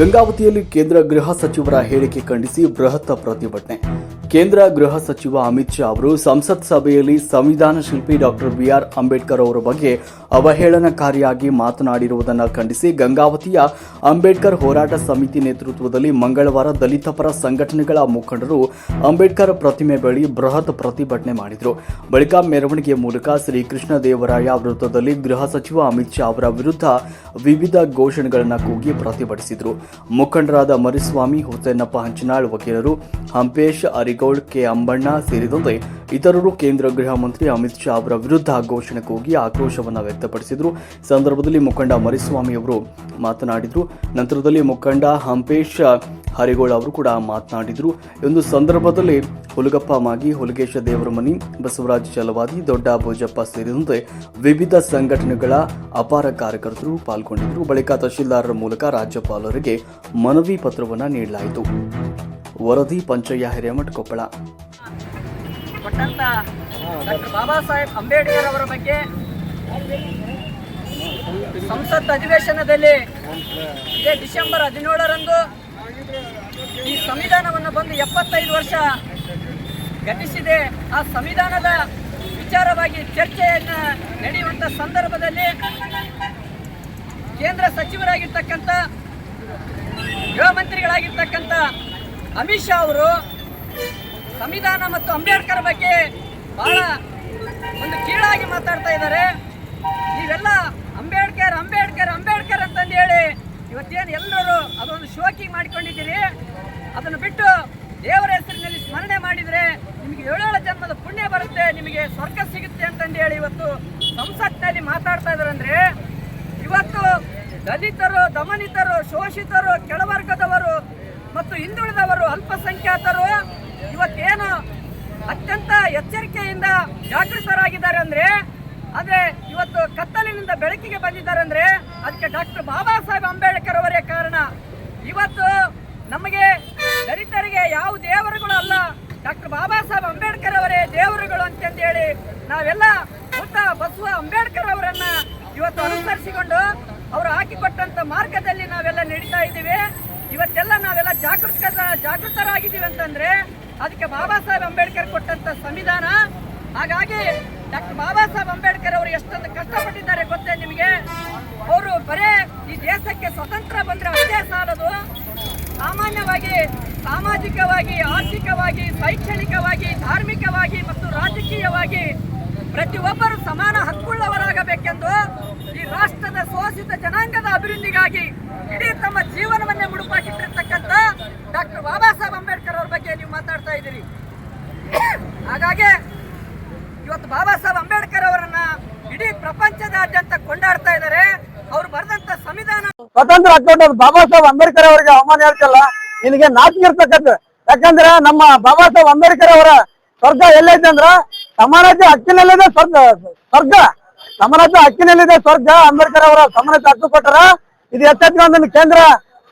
ಗಂಗಾವತಿಯಲ್ಲಿ ಕೇಂದ್ರ ಗೃಹ ಸಚಿವರ ಹೇಳಿಕೆ ಖಂಡಿಸಿ ಬೃಹತ್ ಪ್ರತಿಭಟನೆ. ಕೇಂದ್ರ ಗೃಹ ಸಚಿವ ಅಮಿತ್ ಶಾ ಅವರು ಸಂಸತ್ ಸಭೆಯಲ್ಲಿ ಸಂವಿಧಾನ ಶಿಲ್ಪಿ ಡಾಕ್ಟರ್ ಬಿಆರ್ ಅಂಬೇಡ್ಕರ್ ಅವರ ಬಗ್ಗೆ ಅವಹೇಳನಕಾರಿಯಾಗಿ ಮಾತನಾಡಿರುವುದನ್ನು ಖಂಡಿಸಿ ಗಂಗಾವತಿಯ ಅಂಬೇಡ್ಕರ್ ಹೋರಾಟ ಸಮಿತಿ ನೇತೃತ್ವದಲ್ಲಿ ಮಂಗಳವಾರ ದಲಿತ ಪರ ಸಂಘಟನೆಗಳ ಮುಖಂಡರು ಅಂಬೇಡ್ಕರ್ ಪ್ರತಿಮೆ ಬಳಿ ಬೃಹತ್ ಪ್ರತಿಭಟನೆ ಮಾಡಿದರು. ಬಳಿಕ ಮೆರವಣಿಗೆ ಮೂಲಕ ಶ್ರೀಕೃಷ್ಣ ದೇವರಾಯ ವೃತ್ತದಲ್ಲಿ ಗೃಹ ಸಚಿವ ಅಮಿತ್ ಶಾ ಅವರ ವಿರುದ್ಧ ವಿವಿಧ ಘೋಷಣೆಗಳನ್ನು ಕೂಗಿ ಪ್ರತಿಭಟಿಸಿದರು. ಮುಖಂಡರಾದ ಮರಿಸ್ವಾಮಿ, ಹುಸೇನಪ್ಪ ಹಂಚನಾಳ್, ವಕೀಲರು ಹಂಪೇಶ್, ಅರಿಗೌಡ್, ಕೆ. ಅಂಬಣ್ಣ ಸೇರಿದಂತೆ ಇತರರು ಕೇಂದ್ರ ಗೃಹ ಮಂತ್ರಿ ಅಮಿತ್ ಶಾ ಅವರ ವಿರುದ್ಧ ಘೋಷಣೆ ಕೂಗಿ ಆಕ್ರೋಶವನ್ನು ವ್ಯಕ್ತಪಡಿಸಿದರು. ಸಂದರ್ಭದಲ್ಲಿ ಮುಖಂಡ ಮರಿಸ್ವಾಮಿ ಅವರು ಮಾತನಾಡಿದರು. ನಂತರದಲ್ಲಿ ಮುಖಂಡ ಹಂಪೇಶ್ ಹರಿಗೋಳ್ ಅವರು ಕೂಡ ಮಾತನಾಡಿದರು. ಒಂದು ಸಂದರ್ಭದಲ್ಲಿ ಹುಲಗಪ್ಪ ಮಾಗಿ ಹುಲಗೇಶ ದೇವರಮನಿ, ಬಸವರಾಜ ಚಲವಾದಿ, ದೊಡ್ಡ ಭೋಜಪ್ಪ ಸೇರಿದಂತೆ ವಿವಿಧ ಸಂಘಟನೆಗಳ ಅಪಾರ ಕಾರ್ಯಕರ್ತರು ಪಾಲ್ಗೊಂಡಿದ್ದರು. ಬಳಿಕ ತಹಶೀಲ್ದಾರರ ಮೂಲಕ ರಾಜ್ಯಪಾಲರಿಗೆ ಮನವಿ ಪತ್ರವನ್ನು ನೀಡಲಾಯಿತು. ವರದಿ ಪಂಚಯ್ಯ ಹಿರೇಮಠ, ಕೊಪ್ಪಳ. ಬಾಬಾ ಸಾಹೇಬ್ ಅಂಬೇಡ್ಕರ್ ಅವರ ಬಗ್ಗೆ ಸಂಸತ್ ಅಧಿವೇಶನದಲ್ಲಿ ಇದೇ ಡಿಸೆಂಬರ್ ಹದಿನೇಳರಂದು ಈ ಸಂವಿಧಾನವನ್ನು ಬಂದು ಎಪ್ಪತ್ತೈದು ವರ್ಷ ಘಟಿಸಿದೆ ಆ ಸಂವಿಧಾನದ ವಿಚಾರವಾಗಿ ಚರ್ಚೆಯನ್ನು ನಡೆಯುವಂಥ ಸಂದರ್ಭದಲ್ಲಿ ಕೇಂದ್ರ ಸಚಿವರಾಗಿರ್ತಕ್ಕಂಥ, ಗೃಹ ಮಂತ್ರಿಗಳಾಗಿರ್ತಕ್ಕಂಥ ಅಮಿತ್ ಶಾ ಅವರು ಸಂವಿಧಾನ ಮತ್ತು ಅಂಬೇಡ್ಕರ್ ಬಗ್ಗೆ ಬಹಳ ಒಂದು ಕೀಳಾಗಿ ಮಾತಾಡ್ತಾ ಇದ್ದಾರೆ. ನೀವೆಲ್ಲ ಅಂಬೇಡ್ಕರ್ ಅಂಬೇಡ್ಕರ್ ಅಂಬೇಡ್ಕರ್ ಅಂತಂದು ಹೇಳಿ ಇವತ್ತೇನು ಎಲ್ಲರೂ ಅದೊಂದು ಶೋಕಿ ಮಾಡಿಕೊಂಡಿದ್ದೀರಿ. ಅದನ್ನು ಬಿಟ್ಟು ದೇವರ ಹೆಸರಿನಲ್ಲಿ ಸ್ಮರಣೆ ಮಾಡಿದರೆ ನಿಮಗೆ ಏಳೇಳು ಜನ್ಮದ ಪುಣ್ಯ ಬರುತ್ತೆ, ನಿಮಗೆ ಸ್ವರ್ಗ ಸಿಗುತ್ತೆ ಅಂತಂದು ಹೇಳಿ ಇವತ್ತು ಸಂಸತ್ನಲ್ಲಿ ಮಾತಾಡ್ತಾ ಇದ್ದಾರೆ ಅಂದ್ರೆ, ಇವತ್ತು ದಲಿತರು, ದಮನಿತರು, ಶೋಷಿತರು, ಕೆಳವರ್ಗದವರು ಮತ್ತು ಹಿಂದುಳಿದವರು ಅಲ್ಪಸಂಖ್ಯಾತರು ಇವತ್ತೇನು ಅತ್ಯಂತ ಎಚ್ಚರಿಕೆಯಿಂದ ಜಾಗೃತರಾಗಿದ್ದಾರೆ ಅಂದ್ರೆ, ಆದ್ರೆ ಇವತ್ತು ಕತ್ತಲಿನಿಂದ ಬೆಳಕಿಗೆ ಬಂದಿದ್ದಾರೆ ಅಂದ್ರೆ, ಅದಕ್ಕೆ ಡಾಕ್ಟರ್ ಬಾಬಾ ಸಾಹೇಬ್ ಅಂಬೇಡ್ಕರ್ ಅವರೇ ಕಾರಣ. ಇವತ್ತು ನಮಗೆ ದಲಿತರಿಗೆ ಯಾವ ದೇವರುಗಳು ಅಲ್ಲ ಡಾಕ್ಟರ್ ಬಾಬಾ ಸಾಹೇಬ್ ಅಂಬೇಡ್ಕರ್ ಅವರೇ ದೇವರುಗಳು ಅಂತಂದೇಳಿ ನಾವೆಲ್ಲ ಮುತ್ತ ಬಸವ ಅಂಬೇಡ್ಕರ್ ಅವರನ್ನ ಇವತ್ತು ಅನುಸರಿಸಿಕೊಂಡು ಅವರು ಹಾಕಿಕೊಟ್ಟಂತ ಮಾರ್ಗದಲ್ಲಿ ನಾವೆಲ್ಲ ನಡೀತಾ ಇದ್ದೀವಿ. ಇವತ್ತೆಲ್ಲ ನಾವೆಲ್ಲ ಜಾಗೃತ ಜಾಗೃತರಾಗಿದ್ದೀವಿ ಅಂತಂದ್ರೆ ಅದಕ್ಕೆ ಬಾಬಾ ಸಾಹೇಬ್ ಅಂಬೇಡ್ಕರ್ ಕೊಟ್ಟಂತ ಸಂವಿಧಾನ. ಹಾಗಾಗಿ ಡಾಕ್ಟರ್ ಬಾಬಾ ಸಾಹೇಬ್ ಅಂಬೇಡ್ಕರ್ ಅವರು ಎಷ್ಟೊಂದು ಕಷ್ಟಪಟ್ಟಿದ್ದಾರೆ ಗೊತ್ತೇ ನಿಮಗೆ? ಅವರು ಬರೇ ಈ ದೇಶಕ್ಕೆ ಸ್ವತಂತ್ರ ಬಂದ್ರೆ ಅಷ್ಟೇ ಸಾಲದು. ಸಾಮಾನ್ಯವಾಗಿ ಸಾಮಾಜಿಕವಾಗಿ, ಆರ್ಥಿಕವಾಗಿ, ಶೈಕ್ಷಣಿಕವಾಗಿ, ಧಾರ್ಮಿಕವಾಗಿ ಮತ್ತು ರಾಜಕೀಯವಾಗಿ ಪ್ರತಿಯೊಬ್ಬರು ಸಮಾನ ಹಕ್ಕುಳ್ಳವರಾಗಬೇಕೆಂದು ಈ ರಾಷ್ಟ್ರದ ಶೋಷಿತ ಜನಾಂಗದ ಅಭಿವೃದ್ಧಿಗಾಗಿ ಇಡೀ ತಮ್ಮ ಜೀವನವನ್ನೇ ಮುಡುಪಾಕಿಟ್ಟಿರ್ತಕ್ಕಂಥ ಡಾಕ್ಟರ್ ಬಾಬಾ ಸಾಹೇಬ್ ಅಂಬೇಡ್ಕರ್ ಅವ್ರ ಬಗ್ಗೆ ನೀವು ಮಾತಾಡ್ತಾ ಇದ್ದೀರಿ. ಹಾಗಾಗಿ ಇವತ್ತು ಬಾಬಾ ಸಾಹೇಬ್ ಅಂಬೇಡ್ಕರ್ ಅವರನ್ನ ಇಡೀ ಪ್ರಪಂಚದಾದ್ಯಂತ ಕೊಂಡಾಡ್ತಾ ಇದ್ದಾರೆ. ಅವ್ರು ಬರೆದಂತ ಸಂವಿಧಾನ ಸ್ವತಂತ್ರ ಬಾಬಾ ಸಾಹೇಬ್ ಅಂಬೇಡ್ಕರ್ ಅವರಿಗೆ ಅವಮಾನ ಹೇಳ್ತಲ್ಲ ನಿನಗೆ ನಾಚಿಕೆ ಇರ್ತಕ್ಕಂಥ ಯಾಕಂದ್ರೆ ನಮ್ಮ ಬಾಬಾ ಸಾಹೇಬ್ ಅಂಬೇಡ್ಕರ್ ಅವರ ಸ್ವರ್ಗ ಎಲ್ಲೈತೆ ಅಂದ್ರ ಸಮಾನತೆ ಹಕ್ಕಿನಲ್ಲಿದೆ ಸ್ವರ್ಗ. ಸ್ವರ್ಗ. ಸಮಾನತೆ ಹಕ್ಕಿನಲ್ಲಿದೆ ಸ್ವರ್ಗ. ಅಂಬೇಡ್ಕರ್ ಅವರ ಸಮಾನತೆ ಹಕ್ಕು ಕೊಟ್ಟರ ಇದು ಎಚ್ಚೆತ್ಕೊಂಡು ಕೇಂದ್ರ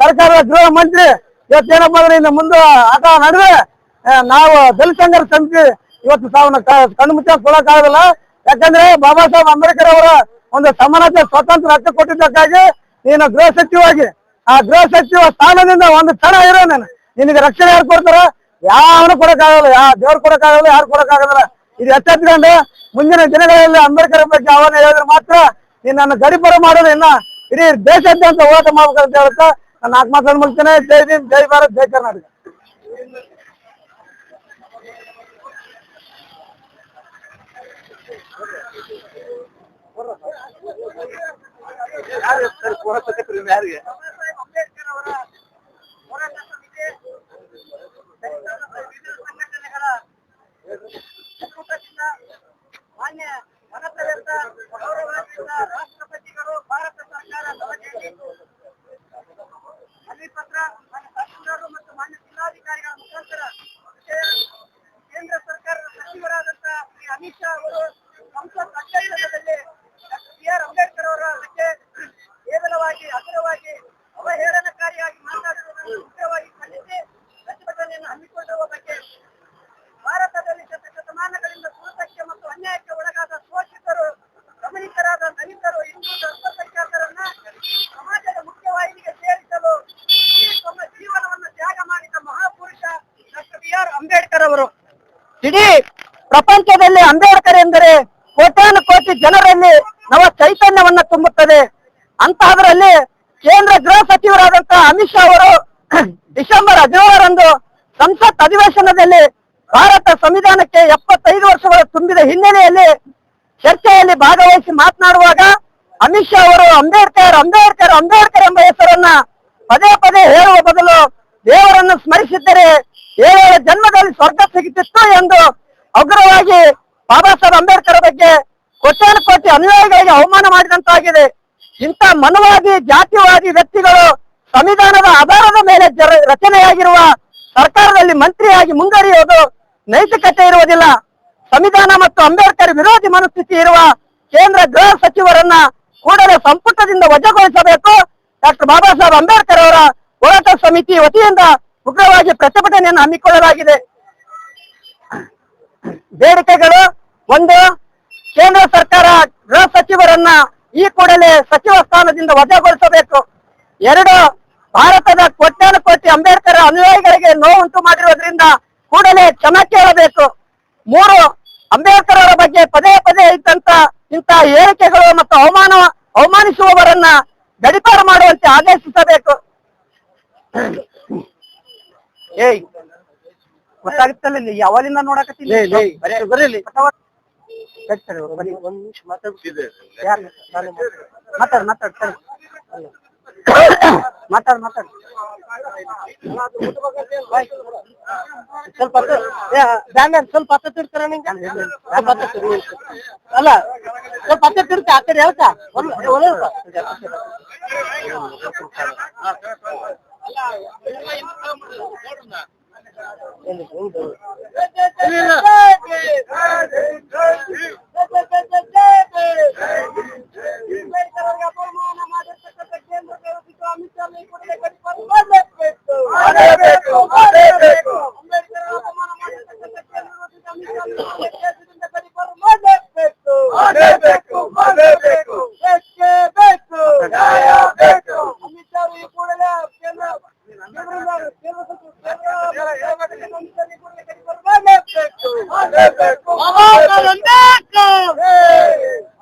ಸರ್ಕಾರದ ಗೃಹ ಮಂತ್ರಿ ಇವತ್ತೇನಪ್ಪ ಅಂದ್ರೆ ಇನ್ನು ಮುಂದೆ ಆಟ ನಡುವೆ ನಾವು ದಲಿತ ಸಂಘರ ಸಮಿತಿ ಇವತ್ತು ತಾವನ್ನ ಕ- ಕಣ್ಣು ಮುಚ್ಚ ಕೊಡಕ್ಕಾಗಲ್ಲ ಯಾಕಂದ್ರೆ ಬಾಬಾ ಸಾಹೇಬ್ ಅಂಬೇಡ್ಕರ್ ಅವರ ಒಂದು ಸಮಾನತೆ ಸ್ವತಂತ್ರ ಹಕ್ಕು ಕೊಟ್ಟಿದ್ದಕ್ಕಾಗಿ ನೀನು ಗೃಹ ಸಚಿವವಾಗಿ ಆ ಗೃಹ ಸಚಿವ ಸ್ಥಾನದಿಂದ ಒಂದು ಕ್ಷಣ ಇರೋ ನಾನು. ನಿನಗೆ ರಕ್ಷಣೆ ಯಾರು ಕೊಡ್ತಾರ? ಯಾವನು ಕೊಡಕ್ಕಾಗಲ್ಲ. ಯಾವ ದೇವ್ರು ಕೊಡಕ್ಕಾಗಲ್ಲ, ಯಾರು ಕೊಡಕ್ಕಾಗಲ್ಲ. ಇದು ಎಚ್ಚೆತ್ಕೊಂಡು ಮುಂದಿನ ದಿನಗಳಲ್ಲಿ ಅಂಬೇಡ್ಕರ್ ಬಗ್ಗೆ ಆಹ್ವಾನ ಹೇಳಿದ್ರೆ ಮಾತ್ರ ನಿನ್ನನ್ನು ಗಡಿಪರ ಮಾಡೋದು ಇನ್ನ ಇಡೀ ದೇಶಾದ್ಯಂತ ಹೋರಾಟ ಮಾಡ್ಬೇಕಂತ ಹೇಳ್ತಾ ನಾನು ನಾಲ್ಕು ಮಾತಾಡ್ ಮುಗಿಸ್ತೇನೆ. ಜೈ ಹಿಂದ್, ಜೈ ಭಾರತ್, ಜೈ ಕರ್ನಾಟಕ. ಅಂಬೇಡ್ಕರ್ ಹೋರಾಟ ಸಮಿತಿ ವಿವಿಧ ಸಂಘಟನೆಗಳ ಮಾನ್ಯ ಗೌರವಾನ್ವಿತ ರಾಷ್ಟ್ರಪತಿಗಳು ಭಾರತ ಸರ್ಕಾರ ಪತ್ರ ಮಾನ್ಯ ಮತ್ತು ಮಾನ್ಯ ಜಿಲ್ಲಾಧಿಕಾರಿಗಳ ಮುಖಾಂತರ ಕೇಂದ್ರ ಸರ್ಕಾರದ ಅಮಿತ್ ಶಾ ಅವರು ಸಂಸತ್ ಡಾಕ್ಟರ್ ಬಿ ಆರ್ ಅಂಬೇಡ್ಕರ್ ಅವರ ಬಗ್ಗೆ ಕೇವಲವಾಗಿ ಹಗುರವಾಗಿ ಅವಹೇಳನಕಾರಿಯಾಗಿ ಮಾತಾಡುವುದನ್ನು ಮುಖ್ಯವಾಗಿ ಖಂಡಿಸಿ ಪ್ರತಿಭಟನೆಯನ್ನು ಹಮ್ಮಿಕೊಂಡಿರುವ ಬಗ್ಗೆ ಭಾರತದಲ್ಲಿ ಶತಶತಮಾನಗಳಿಂದ ತುಳಿತಕ್ಕೆ ಮತ್ತು ಅನ್ಯಾಯಕ್ಕೆ ಒಳಗಾದ ಶೋಷಿತರು ಗಮನಿತರಾದ ದಲಿತರು ಹಿಂದೂ ಅಲ್ಪಸಂಖ್ಯಾತರನ್ನ ಸಮಾಜದ ಮುಖ್ಯವಾಹಿನಿಗೆ ಸೇರಿಸಲು ಈ ಇಡೀ ಪ್ರಪಂಚದಲ್ಲಿ ಅಂಬೇಡ್ಕರ್ ಎಂದರೆ ಕೋಟ್ಯಾನು ಕೋಟಿ ಜನರಲ್ಲಿ ನವ ಚೈತನ್ಯವನ್ನ ತುಂಬುತ್ತದೆ. ಅಂತಹದರಲ್ಲಿ ಕೇಂದ್ರ ಗೃಹ ಸಚಿವರಾದಂತಹ ಅಮಿತ್ ಶಾ ಅವರು ಡಿಸೆಂಬರ್ ಹದಿನೇಳರಂದು ಸಂಸತ್ ಅಧಿವೇಶನದಲ್ಲಿ ಭಾರತ ಸಂವಿಧಾನಕ್ಕೆ ಎಪ್ಪತ್ತೈದು ವರ್ಷಗಳು ತುಂಬಿದ ಹಿನ್ನೆಲೆಯಲ್ಲಿ ಚರ್ಚೆಯಲ್ಲಿ ಭಾಗವಹಿಸಿ ಮಾತನಾಡುವಾಗ ಅಮಿತ್ ಶಾ ಅವರು ಅಂಬೇಡ್ಕರ್ ಅಂಬೇಡ್ಕರ್ ಅಂಬೇಡ್ಕರ್ ಎಂಬ ಹೆಸರನ್ನ ಪದೇ ಪದೇ ಹೇಳುವ ಬದಲು ದೇವರನ್ನು ಸ್ಮರಿಸಿದ್ದರೆ ದೇವರ ಜನ್ಮದಲ್ಲಿ ಸ್ವರ್ಗ ಸಿಗುತ್ತಿತ್ತು ಎಂದು ಅಗ್ರವಾಗಿ ಬಾಬಾ ಸಾಹೇಬ್ ಅಂಬೇಡ್ಕರ್ ಬಗ್ಗೆ ಕೋಟ್ಯಾನು ಕೋಟಿ ಅನುಯಾಯಿಗಳಿಗೆ ಅವಮಾನ ಮಾಡಿದಂತಾಗಿದೆ. ಇಂಥ ಮನವಾದಿ, ಜಾತಿವಾದಿ ವ್ಯಕ್ತಿಗಳು ಸಂವಿಧಾನದ ಆಧಾರದ ಮೇಲೆ ರಚನೆಯಾಗಿರುವ ಸರ್ಕಾರದಲ್ಲಿ ಮಂತ್ರಿಯಾಗಿ ಮುಂದುವರಿಯುವುದು ನೈತಿಕತೆ ಇರುವುದಿಲ್ಲ. ಸಂವಿಧಾನ ಮತ್ತು ಅಂಬೇಡ್ಕರ್ ವಿರೋಧಿ ಮನಸ್ಥಿತಿ ಇರುವ ಕೇಂದ್ರ ಗೃಹ ಸಚಿವರನ್ನ ಕೂಡಲೇ ಸಂಪುಟದಿಂದ ವಜಾಗೊಳಿಸಬೇಕು. ಡಾಕ್ಟರ್ ಬಾಬಾ ಸಾಹೇಬ್ ಅಂಬೇಡ್ಕರ್ ಅವರ ಹೋರಾಟ ಸಮಿತಿ ವತಿಯಿಂದ ಉಗ್ರವಾಗಿ ಪ್ರತಿಭಟನೆಯನ್ನು ಹಮ್ಮಿಕೊಳ್ಳಲಾಗಿದೆ. ಬೇಡಿಕೆಗಳು ಒಂದು, ಕೇಂದ್ರ ಸರ್ಕಾರ ಗೃಹ ಸಚಿವರನ್ನ ಈ ಕೂಡಲೇ ಸಚಿವ ಸ್ಥಾನದಿಂದ ವಜಾಗೊಳಿಸಬೇಕು. ಎರಡು, ಭಾರತದ ಕೋಟ್ಯಾನು ಕೋಟಿ ಅಂಬೇಡ್ಕರ್ ಅನುಯಾಯಿಗಳಿಗೆ ನೋವುಂಟು ಮಾಡಿರುವುದರಿಂದ ಕೂಡಲೇ ಕ್ಷಮ ಕೇಳಬೇಕು. ಮೂರು ಅಂಬೇಡ್ಕರ್ ಅವರ ಬಗ್ಗೆ ಪದೇ ಪದೇ ಇದ್ದಂತ ಇಂತಹ ಹೇಳಿಕೆಗಳು ಮತ್ತು ಅವಮಾನ, ಅವಮಾನಿಸುವವರನ್ನ ಗಡಿಪಾರ ಮಾಡುವಂತೆ ಆದೇಶಿಸಬೇಕು. ಏಯ್, ಗೊತ್ತಾಗುತ್ತಲ್ಲ ಇಲ್ಲಿ. ನೋಡಕತ್ತೀನಿ ಬರೀಲಿ ಒಂದ್ ನಿಮಿಷ ಮಾತಾಡ್ ಮಾತಾಡ್ ಸರಿ. ಮಾತಾಡ್ ಮಾತಾಡ್. ಸ್ವಲ್ಪ ಬ್ಯಾನರ್ ಸ್ವಲ್ಪ ಹತ್ತಿರ್ತಾರ ನಿಂಗೆ. ಅಲ್ಲ ಸ್ವಲ್ಪ ಹತ್ತಿರ್ತಿ ಆ ಕಡೆ ಹೇಳ್ತಾ ಒಂದ್ ಒಂದೇ ನಿಮಿಷ.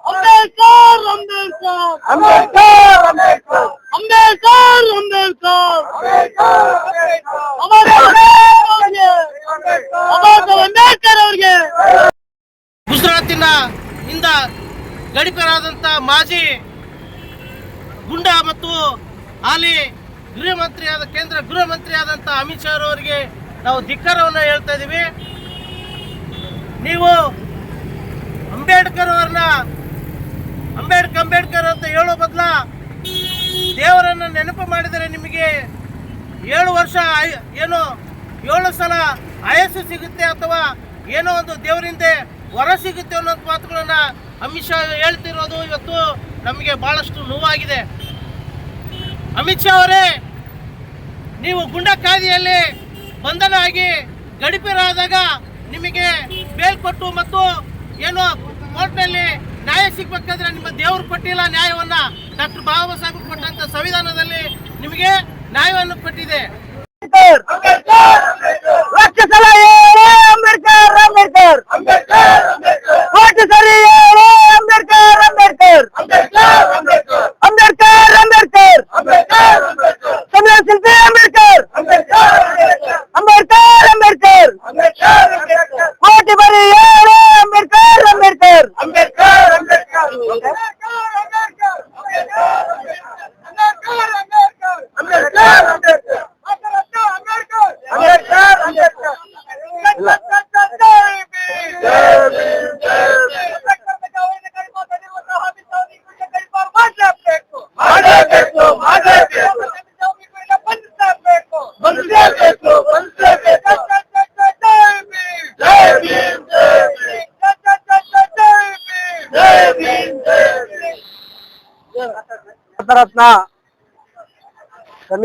ಅಂಬೇಡ್ಕರ್ ಅಂಬೇಡ್ಕರ್ ಅಂಬೇಡ್ಕರ್ ಅಂಬೇಡ್ಕರ್ ಅಂಬೇಡ್ಕರ್ ಅವ್ರಿಗೆ ಗುಜರಾತಿನ ಇಂದ ಗಡಿಪರಾದಂತ ಮಾಜಿ ಗುಂಡ ಮತ್ತು ಹಾಲಿ ಗೃಹ ಮಂತ್ರಿಯಾದ ಕೇಂದ್ರ ಗೃಹ ಮಂತ್ರಿ ಆದಂತ ಅಮಿತ್ ಶಾ ಅವರಿಗೆ ನಾವು ಧಿಕ್ಕರವನ್ನು ಹೇಳ್ತಾ ಇದ್ದೀವಿ ನೀವು ಅಂಬೇಡ್ಕರ್ ಅವ್ರನ್ನ ಅಂಬೇಡ್ಕರ್ ಅಂಬೇಡ್ಕರ್ ಅಂತ ಹೇಳೋ ಬದಲ ದೇವರನ್ನ ನೆನಪು ಮಾಡಿದರೆ ನಿಮಗೆ ಏಳು ವರ್ಷ ಏನು ಏಳು ಸಲ ಆಯಸ್ಸು ಸಿಗುತ್ತೆ ಅಥವಾ ಏನೋ ಒಂದು ದೇವರಿಂದ ವರ ಸಿಗುತ್ತೆ ಅನ್ನೋ ಮಾತುಗಳನ್ನ ಅಮಿತ್ ಶಾ ಹೇಳ್ತಿರೋದು ಇವತ್ತು ನಮಗೆ ಬಹಳಷ್ಟು ನೋವಾಗಿದೆ. ಅಮಿತ್ ಶಾ ಅವರೇ ನೀವು ಗುಂಡಕಾದಿಯಲ್ಲಿ ಬಂಧನ ಆಗಿ ಗಡಿಪೇರಾದಾಗ ನಿಮಗೆ ಬೇಲ್ ಕೊಟ್ಟು ಮತ್ತು ಏನು ಕೋರ್ಟ್ನಲ್ಲಿ ನ್ಯಾಯ ಸಿಗ್ಬೇಕಾದ್ರೆ ನಿಮ್ಮ ದೇವರು ಕೊಟ್ಟಿಲ್ಲ ನ್ಯಾಯವನ್ನ ಡಾಕ್ಟರ್ ಬಾಬಾ ಸಾಹೇಬ್ ಕೊಟ್ಟಂತ ಸಂವಿಧಾನದಲ್ಲಿ ನಿಮಗೆ ನ್ಯಾಯವನ್ನು ಕೊಟ್ಟಿದೆ.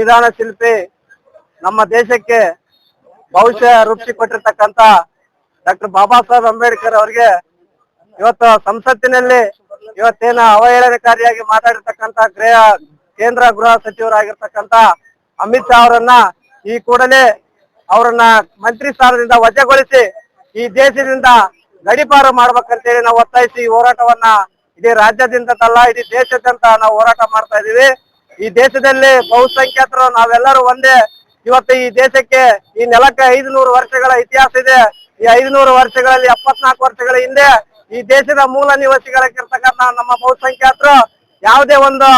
ಸಂವಿಧಾನ ಶಿಲ್ಪಿ ನಮ್ಮ ದೇಶಕ್ಕೆ ಭವಿಷ್ಯ ರೂಪಿಸಿಕೊಟ್ಟಿರ್ತಕ್ಕಂತ ಡಾಕ್ಟರ್ ಬಾಬಾ ಸಾಹೇಬ್ ಅಂಬೇಡ್ಕರ್ ಅವರಿಗೆ ಇವತ್ತು ಸಂಸತ್ತಿನಲ್ಲಿ ಇವತ್ತೇನ ಅವಹೇಳನಕಾರಿಯಾಗಿ ಮಾತಾಡಿರ್ತಕ್ಕಂತ ಗೃಹ ಕೇಂದ್ರ ಗೃಹ ಸಚಿವರಾಗಿರ್ತಕ್ಕಂತ ಅಮಿತ್ ಶಾ ಅವರನ್ನ ಈ ಕೂಡಲೇ ಅವರನ್ನ ಮಂತ್ರಿ ಸ್ಥಾನದಿಂದ ವಜಾಗೊಳಿಸಿ ಈ ದೇಶದಿಂದ ಗಡಿಪಾರು ಮಾಡ್ಬೇಕಂತೇಳಿ ನಾವು ಒತ್ತಾಯಿಸಿ ಈ ಹೋರಾಟವನ್ನ ಇಡೀ ರಾಜ್ಯದಿಂದ ತಲ್ಲ, ಇಡೀ ದೇಶದಂತ ನಾವು ಹೋರಾಟ ಮಾಡ್ತಾ ಇದೀವಿ ಈ ದೇಶದಲ್ಲಿ ಬಹುಸಂಖ್ಯಾತರು, ನಾವೆಲ್ಲರೂ ಒಂದೇ. ಇವತ್ತು ಈ ದೇಶಕ್ಕೆ ಈ ನೆಲಕ್ಕೆ ಐದುನೂರು ವರ್ಷಗಳ ಇತಿಹಾಸ ಇದೆ. ಈ ಐದುನೂರು ವರ್ಷಗಳಲ್ಲಿ, ಎಪ್ಪತ್ನಾಲ್ಕು ವರ್ಷಗಳ ಹಿಂದೆ ಈ ದೇಶದ ಮೂಲ ನಿವಾಸಿಗಳಾಗಿರ್ತಕ್ಕಂಥ ನಮ್ಮ ಬಹುಸಂಖ್ಯಾತರು ಯಾವುದೇ ಒಂದು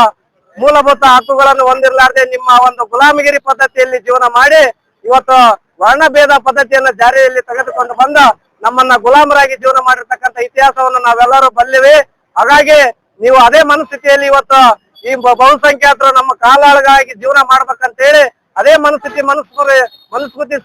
ಮೂಲಭೂತ ಹಕ್ಕುಗಳನ್ನು ಹೊಂದಿರಲಾರದೆ ನಿಮ್ಮ ಒಂದು ಗುಲಾಮಗಿರಿ ಪದ್ಧತಿಯಲ್ಲಿ ಜೀವನ ಮಾಡಿ, ಇವತ್ತು ವರ್ಣಭೇದ ಪದ್ಧತಿಯನ್ನ ಜಾರಿಯಲ್ಲಿ ತೆಗೆದುಕೊಂಡು ಬಂದು ನಮ್ಮನ್ನ ಗುಲಾಮರಾಗಿ ಜೀವನ ಮಾಡಿರ್ತಕ್ಕಂಥ ಇತಿಹಾಸವನ್ನು ನಾವೆಲ್ಲರೂ ಬಲ್ಲಿವಿ. ಹಾಗಾಗಿ ನೀವು ಅದೇ ಮನಸ್ಥಿತಿಯಲ್ಲಿ ಇವತ್ತು ಈ ಬಹುಸಂಖ್ಯಾತರು ನಮ್ಮ ಕಾಲಾಳಗಾಗಿ ಜೀವನ ಮಾಡ್ಬೇಕಂತೇಳಿ ಅದೇ ಮನಸ್ಥಿತಿ ಮನಸ್ಸು ಮನಸ್ಕೃತಿ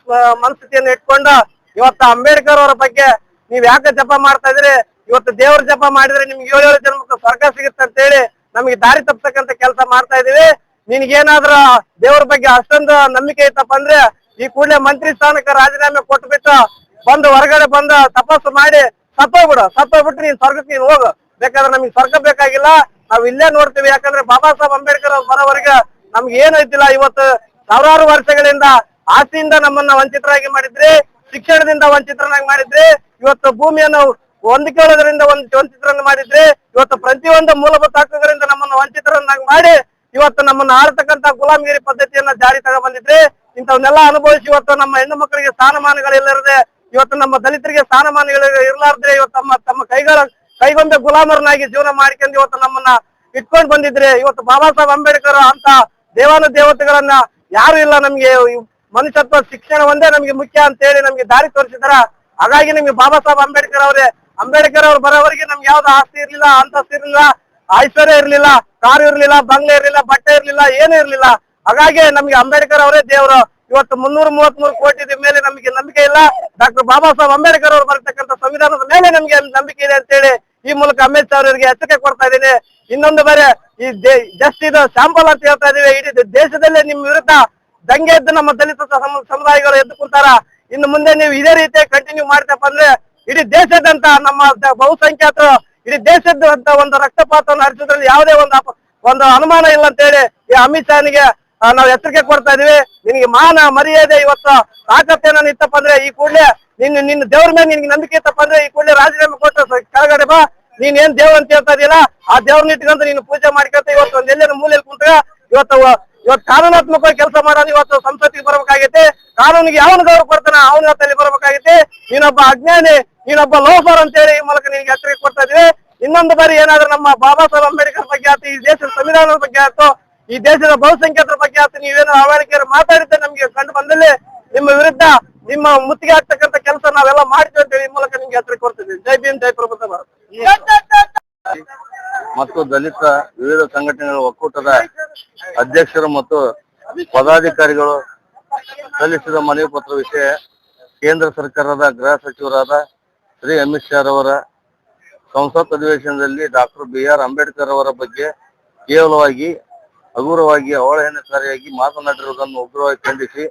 ಮನಸ್ಥಿತಿಯನ್ನು ಇಟ್ಕೊಂಡು ಇವತ್ತು ಅಂಬೇಡ್ಕರ್ ಅವರ ಬಗ್ಗೆ ನೀವ್ ಯಾಕೆ ಜಪ ಮಾಡ್ತಾ ಇದ್ರಿ ಇವತ್ತು ದೇವ್ರ ಜಪ ಮಾಡಿದ್ರೆ ನಿಮ್ಗೆ ಏಳು ಏಳು ಜನ್ಮಕ್ಕೆ ಸ್ವರ್ಗ ಸಿಗುತ್ತೆ ಅಂತ ಹೇಳಿ ನಮಗೆ ದಾರಿ ತಪ್ಪತಕ್ಕಂತ ಕೆಲಸ ಮಾಡ್ತಾ ಇದೀವಿ ನಿನ್ಗೇನಾದ್ರೂ ದೇವ್ರ ಬಗ್ಗೆ ಅಷ್ಟೊಂದು ನಂಬಿಕೆ ಐತಪ್ಪ ಅಂದ್ರೆ ಈ ಕೂಡಲೇ ಮಂತ್ರಿ ಸ್ಥಾನಕ್ಕೆ ರಾಜೀನಾಮೆ ಕೊಟ್ಬಿಟ್ಟು ಬಂದು ಹೊರಗಡೆ ಬಂದು ತಪಸ್ಸು ಮಾಡಿ ಸತ್ತೋಗ್ಬಿಡು. ಸತ್ತೋಗ್ಬಿಟ್ಟು ನೀನ್ ಸ್ವರ್ಗಕ್ಕೆ ನೀನ್ ಹೋಗು. ಬೇಕಾದ್ರೆ ನಮಗೆ ಸ್ವರ್ಗ ಬೇಕಾಗಿಲ್ಲ. ನಾವ್ ಇಲ್ಲೇ ನೋಡ್ತೀವಿ. ಯಾಕಂದ್ರೆ ಬಾಬಾ ಸಾಹೇಬ್ ಅಂಬೇಡ್ಕರ್ ಅವ್ರು ಬರೋವರೆಗೆ ನಮ್ಗೆ ಏನು ಐತಿಲ್ಲ ಇವತ್ತು ಸಾವಿರಾರು ವರ್ಷಗಳಿಂದ ಆಸ್ತಿಯಿಂದ ನಮ್ಮನ್ನ ವಂಚಿತರಾಗಿ ಮಾಡಿದ್ರಿ, ಶಿಕ್ಷಣದಿಂದ ವಂಚಿತರನ್ನಾಗಿ ಮಾಡಿದ್ರಿ, ಇವತ್ತು ಭೂಮಿಯನ್ನು ಹೊಂದಿಕೊಳ್ಳೋದ್ರಿಂದ ಒಂದು ವಂಚಿತರನ್ನ ಮಾಡಿದ್ರಿ, ಇವತ್ತು ಪ್ರತಿಯೊಂದು ಮೂಲಭೂತ ಹಕ್ಕುಗಳಿಂದ ನಮ್ಮನ್ನ ವಂಚಿತರನ್ನಾಗಿ ಮಾಡಿ ಇವತ್ತು ನಮ್ಮನ್ನ ಆಡ್ತಕ್ಕಂತ ಗುಲಾಮಗಿರಿ ಪದ್ಧತಿಯನ್ನ ಜಾರಿ ತಗೊಂಡ್ಬಂದಿದ್ರಿ ಇಂಥವನ್ನೆಲ್ಲ ಅನುಭವಿಸಿ ಇವತ್ತು ನಮ್ಮ ಹೆಣ್ಣು ಮಕ್ಕಳಿಗೆ ಸ್ಥಾನಮಾನಗಳಿಲ್ಲದೆ, ಇವತ್ತು ನಮ್ಮ ದಲಿತರಿಗೆ ಸ್ಥಾನಮಾನಗಳು ಇರಲಾರ್ದೆ ಇವತ್ತು ತಮ್ಮ ತಮ್ಮ ಕೈಗಳ ಕೈಗೊಂಬೆ ಗುಲಾಮರನ್ನಾಗಿ ಜೀವನ ಮಾಡ್ಕೊಂಡು ಇವತ್ತು ನಮ್ಮನ್ನ ಇಟ್ಕೊಂಡು ಬಂದಿದ್ರೆ, ಇವತ್ತು ಬಾಬಾ ಸಾಹೇಬ್ ಅಂಬೇಡ್ಕರ್ ಅಂತ ದೇವಾನು ದೇವತೆಗಳನ್ನ ಯಾರು ಇಲ್ಲ ನಮ್ಗೆ. ಮನುಷ್ಯತ್ವ ಶಿಕ್ಷಣ ಒಂದೇ ನಮ್ಗೆ ಮುಖ್ಯ ಅಂತ ಹೇಳಿ ನಮ್ಗೆ ದಾರಿ ತೋರಿಸಿದಾರ. ಹಾಗಾಗಿ ನಿಮ್ಗೆ ಬಾಬಾ ಸಾಹೇಬ್ ಅಂಬೇಡ್ಕರ್ ಅವರೇ, ಅಂಬೇಡ್ಕರ್ ಅವ್ರು ಬರೋವರೆಗೆ ನಮ್ಗೆ ಯಾವ್ದು ಆಸ್ತಿ ಇರ್ಲಿಲ್ಲ, ಅಂತಸ್ತು ಇರ್ಲಿಲ್ಲ, ಐಶ್ವರ್ಯ ಇರ್ಲಿಲ್ಲ, ಕಾರು ಇರ್ಲಿಲ್ಲ, ಬಂಗ್ಲೆ ಇರ್ಲಿಲ್ಲ, ಬಟ್ಟೆ ಇರ್ಲಿಲ್ಲ, ಏನೂ ಇರ್ಲಿಲ್ಲ. ಹಾಗಾಗಿ ನಮ್ಗೆ ಅಂಬೇಡ್ಕರ್ ಅವರೇ ದೇವರು. ಇವತ್ತು ಮುನ್ನೂರ ಮೂವತ್ತ್ ಮೂರು ಕೋಟಿ ಮೇಲೆ ನಮಗೆ ನಂಬಿಕೆ ಇಲ್ಲ. ಡಾಕ್ಟರ್ ಬಾಬಾ ಸಾಹೇಬ್ ಅಂಬೇಡ್ಕರ್ ಅವರು ಬರ್ತಕ್ಕಂಥ ಸಂವಿಧಾನದ ಮೇಲೆ ನಮ್ಗೆ ನಂಬಿಕೆ ಇದೆ ಅಂತೇಳಿ ಈ ಮೂಲಕ ಅಮಿತ್ ಶಾ ಅವರಿಗೆ ಎಚ್ಚರಿಕೆ ಕೊಡ್ತಾ ಇದ್ದೀನಿ. ಇನ್ನೊಂದು ಬಾರಿ ಈ ಜಸ್ಟ್ ಇದು ಸ್ಯಾಂಪಲ್ ಅಂತ ಹೇಳ್ತಾ ಇದೀವಿ ಇಡೀ ದೇಶದಲ್ಲೇ ನಿಮ್ ವಿರುದ್ಧ ದಂಗೆ ಎದ್ದು ನಮ್ಮ ದಲಿತ ಸಮ- ಸಮುದಾಯಗಳು ಎದ್ದು ಕುಂತಾರ. ಇನ್ನು ಮುಂದೆ ನೀವು ಇದೇ ರೀತಿ ಕಂಟಿನ್ಯೂ ಮಾಡ್ತಪ್ಪ ಅಂದ್ರೆ ಇಡೀ ದೇಶದಂತ ನಮ್ಮ ಬಹುಸಂಖ್ಯಾತರು, ಇಡೀ ದೇಶದಂತ ಒಂದು ರಕ್ತಪಾತವನ್ನು ಹರಿಸೋದ್ರಲ್ಲಿ ಯಾವುದೇ ಒಂದು ಒಂದು ಅನುಮಾನ ಇಲ್ಲ ಅಂತ ಹೇಳಿ ಈ ಅಮಿತ್ ಶಾನಿಗೆ ನಾವು ಎಚ್ಚರಿಕೆ ಕೊಡ್ತಾ ಇದೀವಿ ನಿನಗೆ ಮಾನ ಮರ್ಯಾದೆ ಇವತ್ತು ತಾಕತ್ತೇನ ಇತ್ತಪ್ಪ ಅಂದ್ರೆ ಈ ಕೂಡಲೇ ನಿನ್ನ ನಿನ್ನ ದೇವ್ರ ಮೇಲೆ ನಿನ್ಗೆ ನಂಬಿಕೆ ಅಂದ್ರೆ ಈ ಕೂಡಲೇ ರಾಜೀನಾಮೆ ಕೊಟ್ಟ ಕೆಳಗಡೆ ಬಾ. ನೀನ್ ಏನ್ ದೇವ್ ಅಂತ ಹೇಳ್ತಾ ಇದೀಯಲ್ಲ, ಆ ದೇವ್ರನ್ನ ಇಟ್ಕೊಂಡು ನೀನು ಪೂಜೆ ಮಾಡ್ಕೊಂತ ಇವತ್ತು ಒಂದ್ ಎಲ್ಲೇನು ಮೂಲೆಯಲ್ಲಿ ಕುಂತ್ರ ಇವತ್ತು ಇವತ್ತು ಕಾನೂನಾತ್ಮಕವಾಗಿ ಕೆಲಸ ಮಾಡೋದು ಇವತ್ತು ಸಂಸತ್ತಿಗೆ ಬರಬೇಕಾಗೈತೆ. ಕಾನೂನಿಗೆ ಯಾವನ ಗೌರವ ಕೊಡ್ತಾನ ಅವನ ಹತ್ತಲ್ಲಿ ಬರಬೇಕಾಗೈತೆ. ನೀನೊಬ್ಬ ಅಜ್ಞಾನಿ, ನೀನೊಬ್ಬ ಲೋಫರ್ ಅಂತೇಳಿ ಈ ಮೂಲಕ ನಿನ್ಗೆ ಎಚ್ಚರಿಕೆ ಕೊಡ್ತಾ ಇದೀವಿ. ಇನ್ನೊಂದು ಬಾರಿ ಏನಾದ್ರೂ ನಮ್ಮ ಬಾಬಾ ಸಾಹೇಬ್ ಅಂಬೇಡ್ಕರ್ ಬಗ್ಗೆ ಆಯ್ತು ಈ ದೇಶದ ಸಂವಿಧಾನದ ಬಗ್ಗೆ ಆಯ್ತು ಈ ದೇಶದ ಬಹುಸಂಖ್ಯಾತರ ಬಗ್ಗೆ ಆಯ್ತು ನೀವೇನೋ ಅವಳಿಕೆಯರು ಮಾತಾಡಿದ್ದೆ ನಮ್ಗೆ ಕಂಡು ಬಂದಲ್ಲಿ ನಿಮ್ಮ ವಿರುದ್ಧ ನಿಮ್ಮ ಮುತ್ತಿಗೆ ಆಗ್ತಕ್ಕಂಥ ಕೆಲಸ ನಾವೆಲ್ಲ ಮಾಡ್ತೀವಿ ಅಂತೇಳಿ ಈ ಮೂಲಕ ನಿಮ್ಗೆ ಹತ್ರ ಕೊಡ್ತಿದ್ದೀವಿ ಜೈ ಭೀಮ್, ಜೈ ಪ್ರಭುತ ಮತ್ತು ದಲಿತ ವಿವಿಧ ಸಂಘಟನೆಗಳ ಒಕ್ಕೂಟದ ಅಧ್ಯಕ್ಷರು ಮತ್ತು ಪದಾಧಿಕಾರಿಗಳು ಸಲ್ಲಿಸಿದ ಮನವಿ ಪತ್ರ ವಿಷಯ ಕೇಂದ್ರ ಸರ್ಕಾರದ ಗೃಹ ಸಚಿವರಾದ ಶ್ರೀ ಅಮಿತ್ ಶಾ ರವರ ಸಂಸತ್ ಅಧಿವೇಶನದಲ್ಲಿ ಡಾಕ್ಟರ್ ಬಿ ಆರ್ ಅಂಬೇಡ್ಕರ್ ಅವರ ಬಗ್ಗೆ ಕೇವಲವಾಗಿ ಹಗುರವಾಗಿ ಅವಹೇಳನಕಾರಿಯಾಗಿ ಮಾತನಾಡಿರುವುದನ್ನು ಉಗ್ರವಾಗಿ ಖಂಡಿಸಿ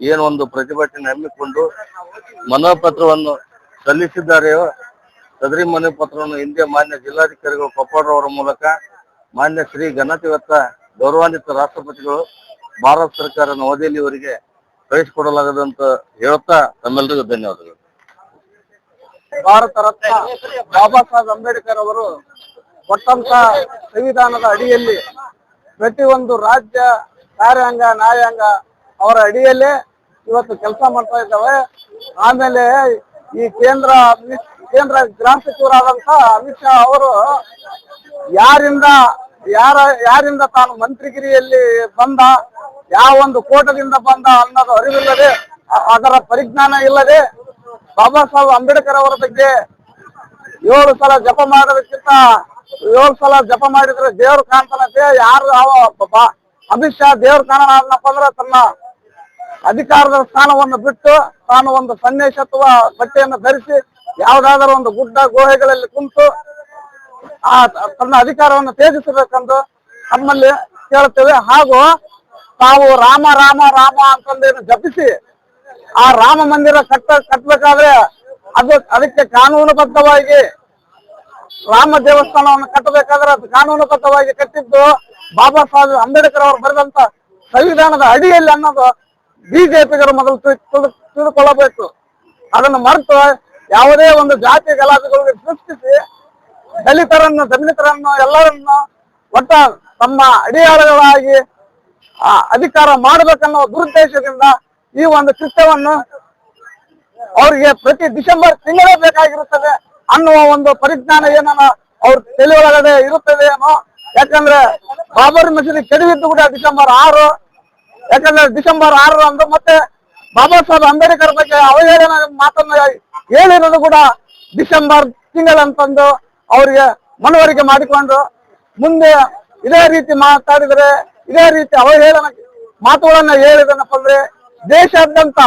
ಏನು ಒಂದು ಪ್ರತಿಭಟನೆ ಹಮ್ಮಿಕೊಂಡು ಮನೋಪತ್ರವನ್ನು ಸಲ್ಲಿಸಿದ್ದಾರೆಯೋ, ಸದರಿ ಮನವಿ ಪತ್ರವನ್ನು ಹಿಂದೆ ಮಾನ್ಯ ಜಿಲ್ಲಾಧಿಕಾರಿಗಳು ಕೊಪ್ಪಾಡ್ರವರ ಮೂಲಕ ಮಾನ್ಯ ಶ್ರೀ ಘನತಿವತ್ತ ಗೌರವಾನ್ವಿತ ರಾಷ್ಟ್ರಪತಿಗಳು ಭಾರತ ಸರ್ಕಾರ ನವದೆಹಲಿ ಅವರಿಗೆ ಕಳಿಸಿಕೊಡಲಾಗದಂತ ಹೇಳುತ್ತಾ ತಮ್ಮೆಲ್ಲರಿಗೂ ಧನ್ಯವಾದಗಳು. ಭಾರತ ರತ್ನ ಬಾಬಾ ಸಾಹೇಬ್ ಅಂಬೇಡ್ಕರ್ ಅವರು ಕೊಟ್ಟಂತ ಸಂವಿಧಾನದ ಅಡಿಯಲ್ಲಿ ಪ್ರತಿಯೊಂದು ರಾಜ್ಯ, ಕಾರ್ಯಾಂಗ, ನ್ಯಾಯಾಂಗ ಅವರ ಅಡಿಯಲ್ಲೇ ಇವತ್ತು ಕೆಲಸ ಮಾಡ್ತಾ ಇದ್ದಾವೆ. ಆಮೇಲೆ ಈ ಕೇಂದ್ರ ಕೇಂದ್ರ ಗ್ರಾಮ ಸಚಿವರಾದಂತ ಅಮಿತ್ ಶಾ ಅವರು ಯಾರಿಂದ ಯಾರ ಯಾರಿಂದ ತಾನು ಮಂತ್ರಿಗಿರಿಯಲ್ಲಿ ಬಂದ, ಯಾವ ಒಂದು ಕೋಟದಿಂದ ಬಂದ ಅನ್ನೋದು ಅರಿವಿಲ್ಲದೆ, ಅದರ ಪರಿಜ್ಞಾನ ಇಲ್ಲದೆ ಬಾಬಾ ಸಾಹೇಬ್ ಅಂಬೇಡ್ಕರ್ ಅವರ ಬಗ್ಗೆ ಏಳು ಸಲ ಜಪ ಮಾಡೋದಕ್ಕಿಂತ ಏಳು ಸಲ ಜಪ ಮಾಡಿದ್ರೆ ದೇವ್ರ ಕಾಣ್ತಾನಂತೆ. ಯಾರು ಅಮಿತ್ ಶಾ ದೇವ್ರ ಕಾಣಪ್ಪ ಅಂದ್ರೆ ತನ್ನ ಅಧಿಕಾರದ ಸ್ಥಾನವನ್ನು ಬಿಟ್ಟು ತಾನು ಒಂದು ಸನ್ಯಾಸತ್ವ ಬಟ್ಟೆಯನ್ನು ಧರಿಸಿ ಯಾವುದಾದರೂ ಒಂದು ಗುಡ್ಡ ಗುಹೆಗಳಲ್ಲಿ ಕುಂತು ಆ ತನ್ನ ಅಧಿಕಾರವನ್ನು ತ್ಯಜಿಸಬೇಕೆಂದು ನಮ್ಮಲ್ಲಿ ಕೇಳುತ್ತೇವೆ. ಹಾಗೂ ತಾವು ರಾಮ ರಾಮ ರಾಮ ಅಂತಂದೇನು ಜಪಿಸಿ ಆ ರಾಮ ಮಂದಿರ ಕಟ್ಟ ಕಟ್ಟಬೇಕಾದ್ರೆ ಅದು ಅದಕ್ಕೆ ಕಾನೂನುಬದ್ಧವಾಗಿ ರಾಮ ದೇವಸ್ಥಾನವನ್ನು ಕಟ್ಟಬೇಕಾದ್ರೆ ಅದು ಕಾನೂನುಬದ್ಧವಾಗಿ ಕಟ್ಟಿದ್ದು ಬಾಬಾ ಸಾಹೇಬ್ ಅಂಬೇಡ್ಕರ್ ಅವರು ಬರೆದಂತ ಸಂವಿಧಾನದ ಅಡಿಯಲ್ಲಿ ಅನ್ನೋದು ಬಿಜೆಪಿಗರು ಮೊದಲು ತಿಳ್- ತಿಳ್- ತಿಳಿದುಕೊಳ್ಳಬೇಕು ಅದನ್ನು ಮರೆತು ಯಾವುದೇ ಒಂದು ಜಾತಿ ಗಲಾಟೆಗಳಿಗೆ ಸೃಷ್ಟಿಸಿ ದಲಿತರನ್ನು ದಲಿತರನ್ನು ಎಲ್ಲರನ್ನು ಒಟ್ಟ ತಮ್ಮ ಅಡಿಯಾಳುಗಳಾಗಿ ಅಧಿಕಾರ ಮಾಡಬೇಕನ್ನೋ ದುರುದ್ದೇಶದಿಂದ ಈ ಒಂದು ಕೃತ್ಯವನ್ನು ಅವರಿಗೆ ಪ್ರತಿ ಡಿಸೆಂಬರ್ ತಿಂಗಳೇ ಬೇಕಾಗಿರುತ್ತದೆ ಅನ್ನುವ ಒಂದು ಪರಿಜ್ಞಾನ ಏನನ್ನ ಅವ್ರ ತಲೆ ಒಳಗಡೆ ಇರುತ್ತದೆ ಏನೋ. ಯಾಕಂದ್ರೆ ಬಾಬರಿ ಮಸೀದಿ ಕೆಡವಿದ್ದು ಕೂಡ ಡಿಸೆಂಬರ್ ಆರು ಯಾಕಂದ್ರೆ ಡಿಸೆಂಬರ್ ಆರರಂದು ಮತ್ತೆ ಬಾಬಾ ಸಾಹೇಬ್ ಅಂಬೇಡ್ಕರ್ ಬಗ್ಗೆ ಅವಹೇಳನ ಮಾತನ್ನ ಹೇಳಿರೋದು ಕೂಡ ಡಿಸೆಂಬರ್ ತಿಂಗಳಂತಂದು ಅವರಿಗೆ ಮನವರಿಕೆ ಮಾಡಿಕೊಂಡು ಮುಂದೆ ಇದೇ ರೀತಿ ಮಾತಾಡಿದರೆ, ಇದೇ ರೀತಿ ಅವಹೇಳನ ಮಾತುಗಳನ್ನ ಹೇಳಿದನಪ್ಪ ಅಂದ್ರೆ ದೇಶಾದ್ಯಂತ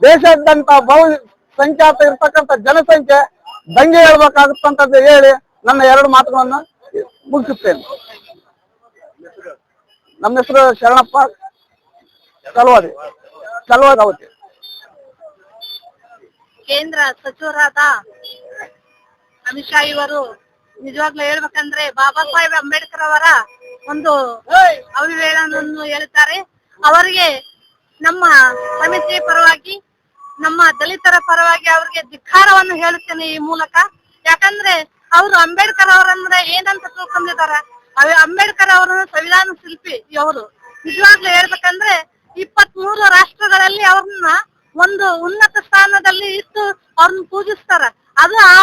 ದೇಶಾದ್ಯಂತ ಬಹು ಸಂಖ್ಯಾತ ಇರ್ತಕ್ಕಂಥ ಜನಸಂಖ್ಯೆ ದಂಗೆ ಹೇಳ್ಬೇಕಾಗುತ್ತಂತದ್ದು ಹೇಳಿ ನನ್ನ ಎರಡು ಮಾತುಗಳನ್ನು ಮುಗಿಸುತ್ತೇನೆ. ನಮ್ಮ ಹೆಸರು ಶರಣಪ್ಪ. ಕೇಂದ್ರ ಸಚಿವರಾದ ಅಮಿತ್ ಶಾ ಇವರು ನಿಜವಾಗ್ಲೂ ಹೇಳ್ಬೇಕಂದ್ರೆ ಬಾಬಾ ಸಾಹೇಬ್ ಅಂಬೇಡ್ಕರ್ ಅವರ ಒಂದು ಅವಿವೇಳನನ್ನು ಹೇಳುತ್ತಾರೆ ಅವರಿಗೆ ನಮ್ಮ ಸಮಿತಿ ಪರವಾಗಿ ನಮ್ಮ ದಲಿತರ ಪರವಾಗಿ ಅವರಿಗೆ ಧಿಕ್ಕಾರವನ್ನು ಹೇಳುತ್ತೇನೆ ಈ ಮೂಲಕ. ಯಾಕಂದ್ರೆ ಅವರು ಅಂಬೇಡ್ಕರ್ ಅವರಂದ್ರೆ ಏನಂತ ತಿಳ್ಕೊಂಡಿದ್ದಾರೆ? ಅಂಬೇಡ್ಕರ್ ಅವರನ್ನು ಸಂವಿಧಾನ ಶಿಲ್ಪಿ ಅವರು ನಿಜವಾಗ್ಲೂ ಹೇಳ್ಬೇಕಂದ್ರೆ ಇಪ್ಪತ್ತ್ ಮೂರು ರಾಷ್ಟ್ರಗಳಲ್ಲಿ ಅವ್ರನ್ನ ಒಂದು ಉನ್ನತ ಸ್ಥಾನದಲ್ಲಿ ಇಟ್ಟು ಅವ್ರನ್ನ ಪೂಜಿಸ್ತಾರ. ಅದು ಆ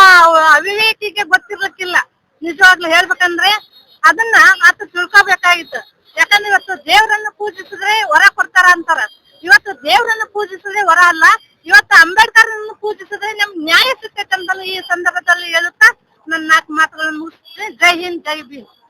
ಅವಿವೇಕಿಗೆ ಗೊತ್ತಿರ್ಲಿಕ್ಕಿಲ್ಲ. ನಿಜವಾಗ್ಲು ಹೇಳ್ಬೇಕಂದ್ರೆ ಅದನ್ನ ಆತ ತಿಳ್ಕೊಬೇಕಾಗಿತ್ತು. ಯಾಕಂದ್ರೆ ಇವತ್ತು ದೇವರನ್ನ ಪೂಜಿಸಿದ್ರೆ ವರ ಕೊಡ್ತಾರ ಅಂತಾರ. ಇವತ್ತು ದೇವರನ್ನ ಪೂಜಿಸಿದ್ರೆ ವರ ಅಲ್ಲ. ಇವತ್ತು ಅಂಬೇಡ್ಕರ್ ಪೂಜಿಸಿದ್ರೆ ನಮ್ಗೆ ನ್ಯಾಯ ಸಿಗ್ತೈತೆ ಈ ಸಂದರ್ಭದಲ್ಲಿ ಹೇಳುತ್ತಾ ನನ್ನ ನಾಲ್ಕು ಮಾತುಗಳನ್ನು ಮುಗಿಸ್ತೀನಿ. ಜೈ ಹಿಂದ್, ಜೈ ಭೀಮ್.